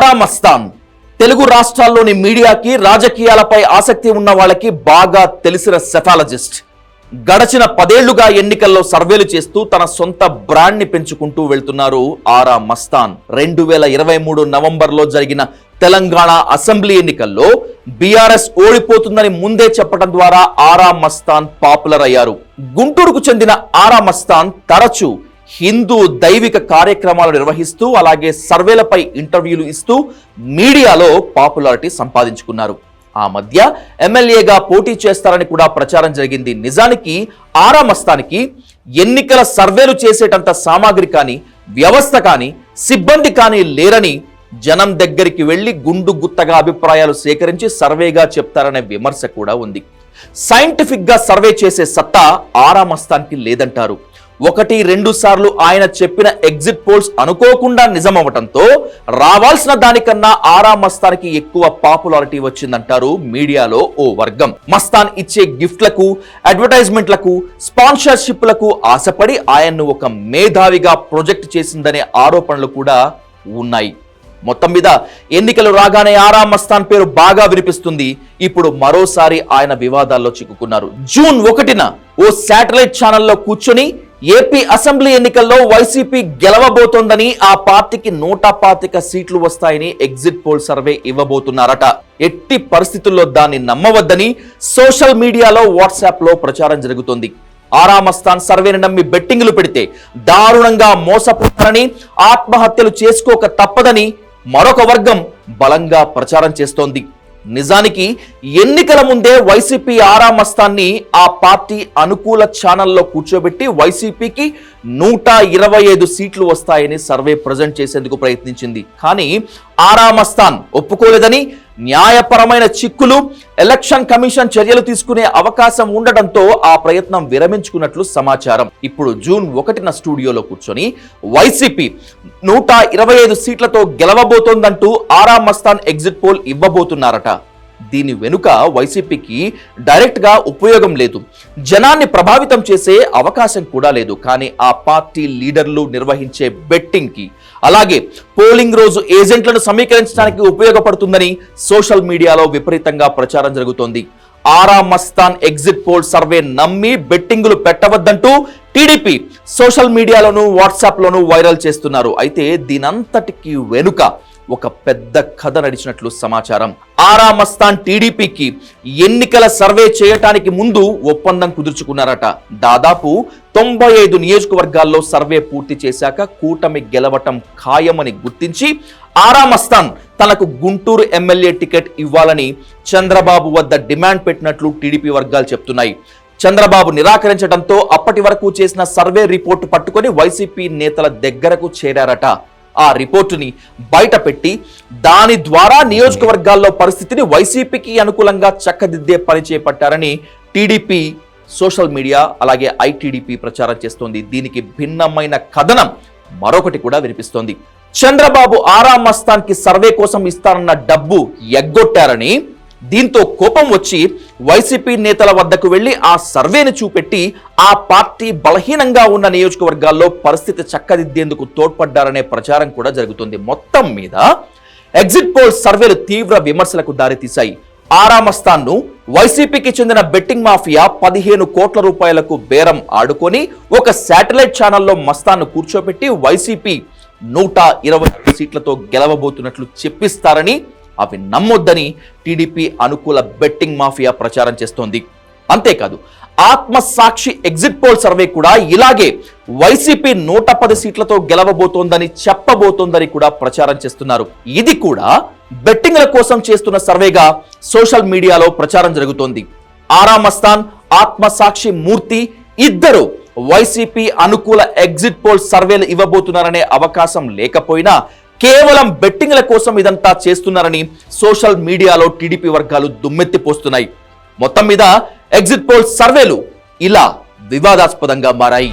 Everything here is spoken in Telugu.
ఆరామస్తాన్ తెలుగు రాష్ట్రాల్లోని మీడియాకి రాజకీయాలపై ఆసక్తి ఉన్న వాళ్ళకి బాగా తెలిసిన సెఫాలజిస్ట్. గడచిన పదేళ్ళుగా ఎన్నికల్లో సర్వేలు చేస్తూ తన సొంత బ్రాండ్ని పెంచుకుంటూ వెళ్తున్నారు ఆరా మస్తాన్ రెండు వేల ఇరవై మూడు నవంబర్లో జరిగిన తెలంగాణ అసెంబ్లీ ఎన్నికల్లో బీఆర్ఎస్ ఓడిపోతుందని ముందే చెప్పడం ద్వారా ఆరా మస్తాన్ పాపులర్ అయ్యారు. గుంటూరుకు చెందిన ఆరా మస్తాన్ తరచూ హిందూ దైవిక కార్యక్రమాలు నిర్వహిస్తూ అలాగే సర్వేలపై ఇంటర్వ్యూలు ఇస్తూ మీడియాలో పాపులారిటీ సంపాదించుకున్నారు. ఆ మధ్య ఎమ్మెల్యేగా పోటీ చేస్తారని కూడా ప్రచారం జరిగింది. నిజానికి ఆరా మస్తానికి ఎన్నికల సర్వేలు చేసేటంత సామాగ్రి కానీ వ్యవస్థ కానీ సిబ్బంది కానీ లేరని జనం దగ్గరికి వెళ్ళి గుండు గుత్తగా అభిప్రాయాలు సేకరించి సర్వేగా చెప్తారనే విమర్శ కూడా ఉంది. సైంటిఫిక్గా సర్వే చేసే సత్తా ఆరామస్తానికి లేదంటారు. ఒకటి రెండు సార్లు ఆయన చెప్పిన ఎగ్జిట్ పోల్స్ అనుకోకుండా నిజమవటంతో రావాల్సిన దానికన్నా ఆరా మస్తాన్కి ఎక్కువ పాపులారిటీ వచ్చిందంటారు మీడియాలో ఓ వర్గం. మస్తాన్ ఇచ్చే గిఫ్ట్లకు అడ్వర్టైజ్మెంట్లకు స్పాన్సర్షిప్లకు ఆశపడి ఆయన్ను ఒక మేధావిగా ప్రొజెక్ట్ చేసిందనే ఆరోపణలు కూడా ఉన్నాయి. మొత్తం మీద ఎన్నికలు రాగానే ఆరా మస్తాన్ పేరు బాగా వినిపిస్తుంది. ఇప్పుడు మరోసారి ఆయన వివాదాల్లో చిక్కుకున్నారు. జూన్ ఒకటిన ఓ శాటిలైట్ ఛానల్లో కూర్చొని ఏపీ అసెంబ్లీ ఎన్నికల్లో వైసీపీ గెలవబోతోందని ఆ పార్టీకి నూట పాతిక సీట్లు వస్తాయని ఎగ్జిట్ పోల్ సర్వే ఇవ్వబోతున్నారట. ఎట్టి పరిస్థితుల్లో దాన్ని నమ్మవద్దని సోషల్ మీడియాలో వాట్సాప్లో ప్రచారం జరుగుతోంది. ఆరామస్థాన్ సర్వేని నమ్మి బెట్టింగులు పెడితే దారుణంగా మోసపోతారని ఆత్మహత్యలు చేసుకోక తప్పదని మరొక వర్గం బలంగా ప్రచారం చేస్తోంది. నిజానికి ఎన్నికల ముందే వైసీపీ ఆరామస్తాన్ని ఆ పార్టీ అనుకూల ఛానల్లో కూర్చోబెట్టి వైసీపీకి నూట ఇరవై ఐదు సీట్లు వస్తాయని సర్వే ప్రజెంట్ చేసేందుకు ప్రయత్నించింది. కానీ ఆరామస్తాన్ ఒప్పుకోలేదని న్యాయపరమైన చిక్కులు ఎలక్షన్ కమిషన్ చర్యలు తీసుకునే అవకాశం ఉండడంతో ఆ ప్రయత్నం విరమించుకున్నట్లు సమాచారం. ఇప్పుడు జూన్ ఒకటిన స్టూడియోలో కూర్చొని వైసీపీ నూట ఇరవై ఐదు సీట్లతో గెలవబోతోందంటూ ఆరా మస్తాన్ ఎగ్జిట్ పోల్ ఇవ్వబోతున్నారట. దీని వెనుక వైసీపీకి డైరెక్ట్గా ఉపయోగం లేదు. జనాన్ని ప్రభావితం చేసే అవకాశం కూడా లేదు. కానీ ఆ పార్టీ లీడర్లు నిర్వహించే బెట్టింగ్కి అలాగే పోలింగ్ రోజు ఏజెంట్లను సమీకరించడానికి ఉపయోగపడుతుందని సోషల్ మీడియాలో విపరీతంగా ప్రచారం జరుగుతోంది. Aara Mastan exit poll survey నమ్మి బెట్టింగులు పెట్టవద్దంటూ టీడీపీ సోషల్ మీడియాలోను వాట్సాప్లోను వైరల్ చేస్తున్నారు. అయితే దీనంతటికి వెనుక ఒక పెద్ద కథ నడిచినట్లు సమాచారం. ఆరా మస్తాన్ టీడీపీకి ఎన్నికల సర్వే చేయటానికి ముందు ఒప్పందం కుదుర్చుకున్నారట. దాదాపు తొంభై ఐదు నియోజకవర్గాల్లో సర్వే పూర్తి చేశాక కూటమి గెలవటం ఖాయమని గుర్తించి ఆరా మస్తాన్ తనకు గుంటూరు ఎమ్మెల్యే టికెట్ ఇవ్వాలని చంద్రబాబు వద్ద డిమాండ్ పెట్టినట్లు టీడీపీ వర్గాలు చెప్తున్నాయి. చంద్రబాబు నిరాకరించడంతో అప్పటి వరకు చేసిన సర్వే రిపోర్టు పట్టుకొని వైసీపీ నేతల దగ్గరకు చేరారట. ఆ రిపోర్టుని బయటపెట్టి దాని ద్వారా నియోజకవర్గాల్లో పరిస్థితిని వైసీపీకి అనుకూలంగా చక్కదిద్దే పని చేపట్టారని టీడీపీ సోషల్ మీడియా అలాగే ఐటీడీపీ ప్రచారం చేస్తోంది. దీనికి భిన్నమైన కథనం మరొకటి కూడా వినిపిస్తోంది. చంద్రబాబు ఆరా మస్తాన్కి సర్వే కోసం ఇస్తారన్న డబ్బు ఎగ్గొట్టారని దీంతో కోపం వచ్చి వైసీపీ నేతల వద్దకు వెళ్ళి ఆ సర్వేని చూపెట్టి ఆ పార్టీ బలహీనంగా ఉన్న నియోజకవర్గాల్లో పరిస్థితి చక్కదిద్దేందుకు తోడ్పడ్డారనే ప్రచారం కూడా జరుగుతుంది. మొత్తం మీద ఎగ్జిట్ పోల్ సర్వేలు తీవ్ర విమర్శలకు దారితీశాయి. ఆరామస్థాన్ను వైసీపీకి చెందిన బెట్టింగ్ మాఫియా పదిహేను కోట్ల రూపాయలకు బేరం ఆడుకొని ఒక శాటిలైట్ ఛానల్లో మస్తాన్ను కూర్చోబెట్టి వైసీపీ నూట ఇరవై సీట్లతో గెలవబోతున్నట్లు చెప్పిస్తారని అవి నమ్మొద్దని టీడీపీ అనుకూల బెట్టింగ్ మాఫియా ప్రచారం చేస్తోంది. అంతేకాదు ఆత్మసాక్షి ఎగ్జిట్ పోల్ సర్వే కూడా ఇలాగే వైసీపీ నూట పది సీట్లతో గెలవబోతోందని చెప్పబోతోందని కూడా ప్రచారం చేస్తున్నారు. ఇది కూడా బెట్టింగ్ల కోసం చేస్తున్న సర్వేగా సోషల్ మీడియాలో ప్రచారం జరుగుతోంది. ఆరామస్థాన్ ఆత్మసాక్షి మూర్తి ఇద్దరు వైసీపీ అనుకూల ఎగ్జిట్ పోల్ సర్వేలు ఇవ్వబోతున్నారనే అవకాశం లేకపోయినా కేవలం బెట్టింగ్ల కోసం ఇదంతా చేస్తున్నారని సోషల్ మీడియాలో టీడీపీ వర్గాలు దుమ్మెత్తిపోస్తున్నాయి. మొత్తం మీద ఎగ్జిట్ పోల్ సర్వేలు ఇలా వివాదాస్పదంగా మారాయి.